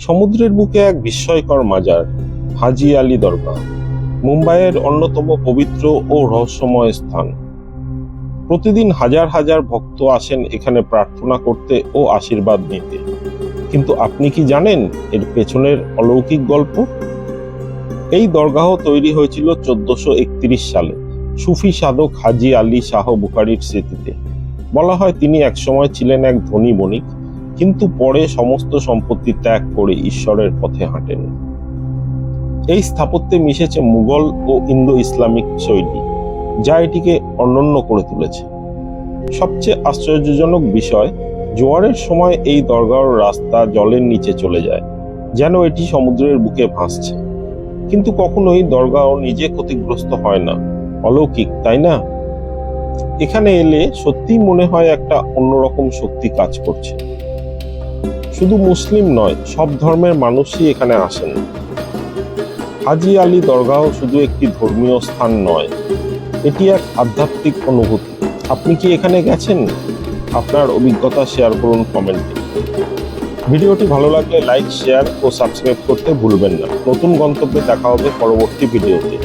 সমুদ্রের বুকে এক বিস্ময়কর মাজার, হাজি আলী দরগা মুম্বাইয়ের অন্যতম পবিত্র ও রহস্যময় স্থান। প্রতিদিন হাজার হাজার ভক্ত আসেন এখানে প্রার্থনা করতে ও আশীর্বাদ নিতে। কিন্তু আপনি কি জানেন এর পেছনের অলৌকিক গল্প? এই দরগাহ তৈরি হয়েছিল চোদ্দশো সালে, সুফি সাধক হাজি আলী শাহ বুকারির স্মৃতিতে। বলা হয় তিনি একসময় ছিলেন এক ধনী বণিক। কিন্তু পরে সমস্ত সম্পত্তি ত্যাগ করে ঈশ্বরের পথে হাঁটেন। এই স্থাপত্যে মিশেছে মুঘল ও ইন্দো ইসলামিক শৈলী, যা এটিকে অনন্য করে তুলেছে। সবচেয়ে আশ্চর্যজনক বিষয়, জোয়ারের সময় এই দরগার রাস্তা জলের নিচে চলে যায়, যেন এটি সমুদ্রের বুকে ভাসছে। কিন্তু কখনোই দরগাও নিজে ক্ষতিগ্রস্ত হয় না। অলৌকিক, তাই না? এখানে এলে সত্যিই মনে হয় একটা অন্যরকম শক্তি কাজ করছে। শুধু মুসলিম নয়, সব ধর্মের মানুষই এখানে আসেন। হাজি আলী দরগাহ শুধু একটি ধর্মীয় স্থান নয়, এটি এক আধ্যাত্মিক অনুভূতি। আপনি কি এখানে গেছেন? আপনার অভিজ্ঞতা শেয়ার করুন কমেন্টে ভিডিওটি ভালো লাগলে লাইক শেয়ার ও সাবস্ক্রাইব করতে ভুলবেন না। নতুন গন্তব্যে দেখা হবে পরবর্তী ভিডিওতে।